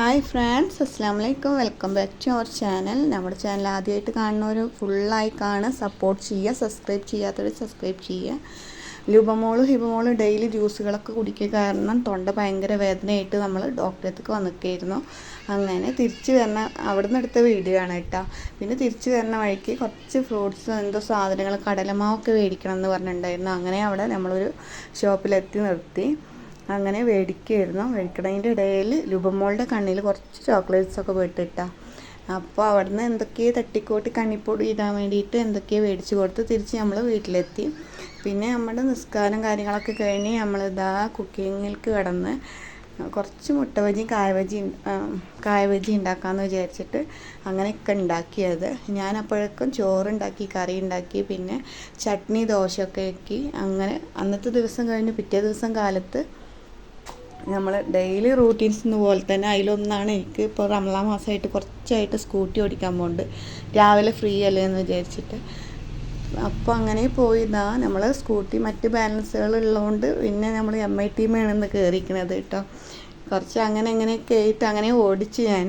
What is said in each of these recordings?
Hi friends അസ്സാം വലൈക്കും welcome back to our channel നമ്മുടെ ചാനൽ ആദ്യമായിട്ട് കാണുന്നവർ ഫുള്ളായി കാണുക സപ്പോർട്ട് ചെയ്യുക സബ്സ്ക്രൈബ് ചെയ്യാത്തവർ സബ്സ്ക്രൈബ് ചെയ്യുക. ലുബമോൾ ഹിബമോൾ ഡെയിലി ജ്യൂസുകളൊക്കെ കുടിക്കുക കാരണം തൊണ്ട ഭയങ്കര വേദനയായിട്ട് നമ്മൾ ഡോക്ടറെടുത്തേക്ക് വന്നിരിക്കുന്നു അങ്ങനെ തിരിച്ചു വരണ അവിടെ നിന്ന് എടുത്ത വീഡിയോ ആണ് കേട്ടോ. പിന്നെ തിരിച്ചു വരണ വഴിക്ക് കുറച്ച് ഫ്രൂട്ട്സ് എന്തോ സാധനങ്ങൾ കടലമാവൊക്കെ മേടിക്കണം എന്ന് പറഞ്ഞിട്ടുണ്ടായിരുന്നു. അങ്ങനെ അവിടെ നമ്മളൊരു ഷോപ്പിലെത്തി നിർത്തി. അങ്ങനെ മേടിക്കുകയായിരുന്നു മേടിക്കണതിന്റെ ഇടയിൽ രൂപമോളുടെ കണ്ണിൽ കുറച്ച് ചോക്ലേറ്റ്സ് ഒക്കെ പോയിട്ടിട്ടാ അപ്പോൾ അവിടുന്ന് എന്തൊക്കെയോ തട്ടിക്കോട്ടി കണ്ണിപ്പൊടി ഇടാൻ വേണ്ടിയിട്ട് എന്തൊക്കെയോ മേടിച്ച് കൊടുത്ത് തിരിച്ച് നമ്മൾ വീട്ടിലെത്തി. പിന്നെ നമ്മുടെ നിസ്കാരം കാര്യങ്ങളൊക്കെ കഴിഞ്ഞ് നമ്മളിതാ കുക്കിങ്ങിലേക്ക് കിടന്ന് കുറച്ച് മുട്ട ബജി കായബജി കായബജി ഉണ്ടാക്കാമെന്ന് വിചാരിച്ചിട്ട് അങ്ങനെയൊക്കെ ഉണ്ടാക്കിയത്. ഞാൻ അപ്പോഴേക്കും ചോറുണ്ടാക്കി കറി ഉണ്ടാക്കി പിന്നെ ചട്നി ദോശയൊക്കെ ആക്കി. അങ്ങനെ അന്നത്തെ ദിവസം കഴിഞ്ഞ് പിറ്റേ ദിവസം കാലത്ത് നമ്മൾ ഡെയിലി റൂട്ടീൻസ് പോലെ തന്നെ അതിലൊന്നാണ്. എനിക്ക് ഇപ്പോൾ റംലാ മാസമായിട്ട് കുറച്ചായിട്ട് സ്കൂട്ടി ഓടിക്കാൻ പോകുന്നുണ്ട് രാവിലെ ഫ്രീ അല്ലേ എന്ന് വിചാരിച്ചിട്ട്. അപ്പോൾ അങ്ങനെ പോയിതാ നമ്മൾ സ്കൂട്ടി മറ്റ് ബാലൻസുകൾ ഉള്ളതുകൊണ്ട് പിന്നെ നമ്മൾ എം ഐ ടീമാണെന്ന് കയറിയിരിക്കണത് കേട്ടോ കുറച്ച് അങ്ങനെ അങ്ങനെ ആയിട്ട് അങ്ങനെ ഓടിച്ച് ഞാൻ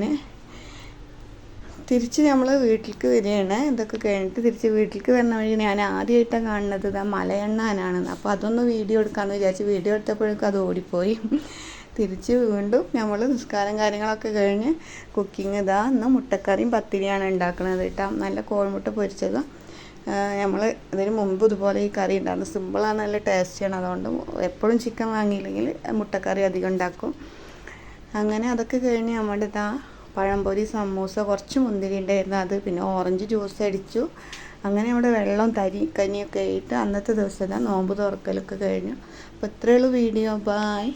തിരിച്ച് നമ്മൾ വീട്ടിലേക്ക് വരികയാണ്. ഇതൊക്കെ കഴിഞ്ഞിട്ട് തിരിച്ച് വീട്ടിലേക്ക് വരുന്ന വഴി ഞാൻ ആദ്യമായിട്ടാണ് കാണുന്നത്. ഇതാ മലയണ്ണാനാണ്. അപ്പോൾ അതൊന്ന് വീഡിയോ എടുക്കാമെന്ന് വിചാരിച്ച് വീഡിയോ എടുത്തപ്പോഴേക്കും അത് ഓടിപ്പോയി. തിരിച്ച് വീണ്ടും നമ്മൾ നിസ്കാരം കാര്യങ്ങളൊക്കെ കഴിഞ്ഞ് കുക്കിംഗ് ഇതാ ഇന്ന് മുട്ടക്കറിയും പത്തിരിയാണ് ഉണ്ടാക്കുന്നത് കേട്ടോ. നല്ല കോഴിമുട്ട പൊരിച്ചത് നമ്മൾ ഇതിന് മുമ്പ് ഇതുപോലെ ഈ കറി ഉണ്ടായിരുന്നു. സിമ്പിളാണ് നല്ല ടേസ്റ്റിയാണ്. അതുകൊണ്ട് എപ്പോഴും ചിക്കൻ വാങ്ങിയില്ലെങ്കിൽ മുട്ടക്കറി അധികം ഉണ്ടാക്കും. അങ്ങനെ അതൊക്കെ കഴിഞ്ഞ് നമ്മുടെ ഇതാ പഴംപൊരി സമൂസ കുറച്ച് മുന്തിരി ഉണ്ടായിരുന്നു. അത് പിന്നെ ഓറഞ്ച് ജ്യൂസ് അടിച്ചു. അങ്ങനെ അവിടെ വെള്ളം തരി കനിയൊക്കെ ആയിട്ട് അന്നത്തെ ദിവസം നോമ്പ് തുറക്കലൊക്കെ കഴിഞ്ഞു. അപ്പോൾ ഇത്രയുള്ളൂ വീഡിയോ. ബായ്